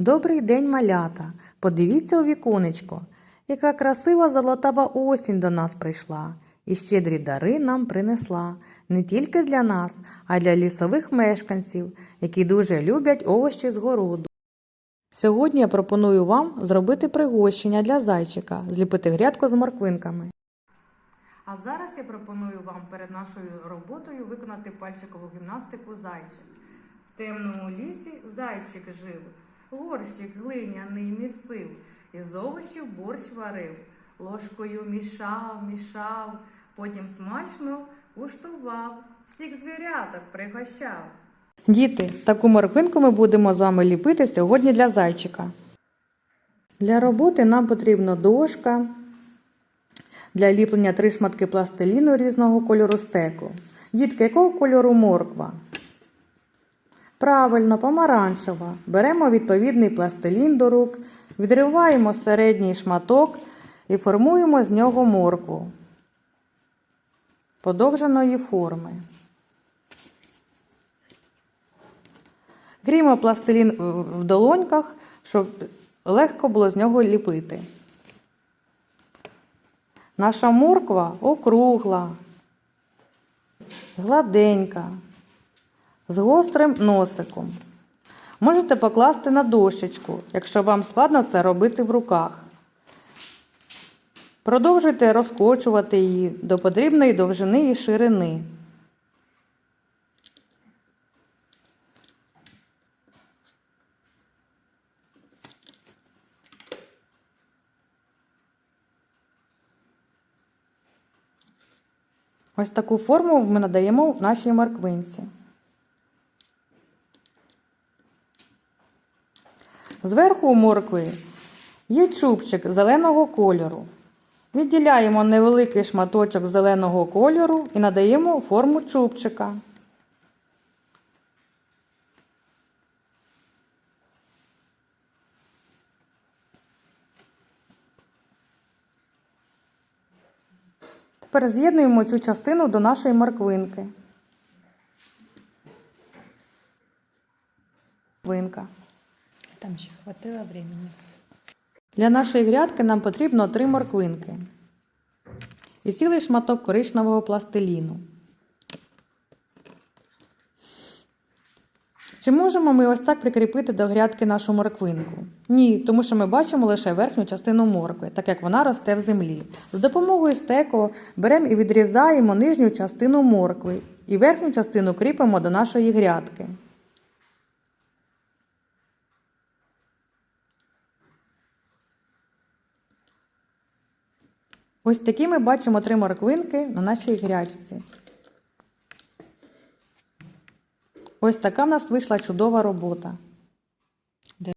Добрий день, малята! Подивіться у віконечко, яка красива золотава осінь до нас прийшла і щедрі дари нам принесла не тільки для нас, а й для лісових мешканців, які дуже люблять овощі з городу. Сьогодні я пропоную вам зробити пригощення для зайчика, зліпити грядку з морквинками. А зараз я пропоную вам перед нашою роботою виконати пальчикову гімнастику зайчик. В темному лісі зайчик жив, горщик глиняний місив, із овочів борщ варив, ложкою мішав, мішав, потім смачно куштував, всіх звіряток пригощав. Діти, таку морквинку ми будемо з вами ліпити сьогодні для зайчика. Для роботи нам потрібна дошка, для ліплення три шматки пластиліну різного кольору стеку. Дітки, якого кольору морква? Правильно, помаранчева. Беремо відповідний пластилін до рук, відриваємо середній шматок і формуємо з нього моркву подовженої форми. Гріємо пластилін в долоньках, щоб легко було з нього ліпити. Наша морква округла, гладенька, з гострим носиком. Можете покласти на дощечку, якщо вам складно це робити в руках. Продовжуйте розкочувати її до потрібної довжини і ширини. Ось таку форму ми надаємо нашій морквинці. Зверху у моркви є чубчик зеленого кольору. Відділяємо невеликий шматочок зеленого кольору і надаємо форму чубчика. Тепер з'єднуємо цю частину до нашої морквинки. Морквинка. Там ще хватило времени. Для нашої грядки нам потрібно три морквинки і цілий шматок коричневого пластиліну. Чи можемо ми ось так прикріпити до грядки нашу морквинку? Ні, тому що ми бачимо лише верхню частину моркви, так як вона росте в землі. З допомогою стеко беремо і відрізаємо нижню частину моркви і верхню частину кріпимо до нашої грядки. Ось такі ми бачимо три морквинки на нашій грячці. Ось така в нас вийшла чудова робота.